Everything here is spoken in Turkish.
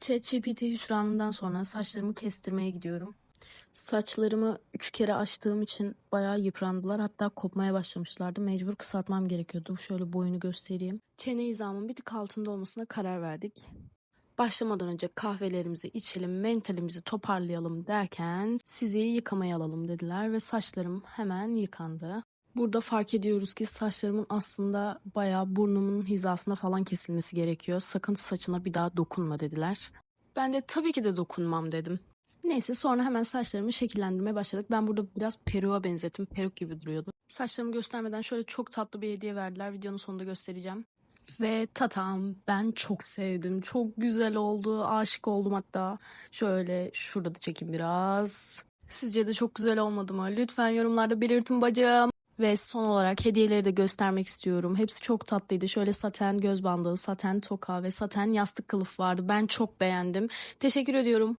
ChatGPT hüsranından sonra saçlarımı kestirmeye gidiyorum. Saçlarımı üç kere açtığım için bayağı yıprandılar. Hatta kopmaya başlamışlardı. Mecbur kısaltmam gerekiyordu. Şöyle boyunu göstereyim. Çene hizamın bir tık altında olmasına karar verdik. Başlamadan önce kahvelerimizi içelim, mentalimizi toparlayalım derken sizi yıkamaya alalım dediler ve saçlarım hemen yıkandı. Burada fark ediyoruz ki saçlarımın aslında bayağı burnumun hizasına falan kesilmesi gerekiyor. Sakın saçına bir daha dokunma dediler. Ben de tabii ki de dokunmam dedim. Neyse sonra hemen saçlarımı şekillendirmeye başladık. Ben burada biraz peruğa benzettim. Peruk gibi duruyordu. Saçlarımı göstermeden şöyle çok tatlı bir hediye verdiler. Videonun sonunda göstereceğim. Ve tatam ben çok sevdim. Çok güzel oldu. Aşık oldum hatta. Şöyle şurada da çekeyim biraz. Sizce de çok güzel olmadı mı? Lütfen yorumlarda belirtin bacım. Ve son olarak hediyeleri de göstermek istiyorum. Hepsi çok tatlıydı. Şöyle saten göz bandı, saten toka ve saten yastık kılıf vardı. Ben çok beğendim. Teşekkür ediyorum.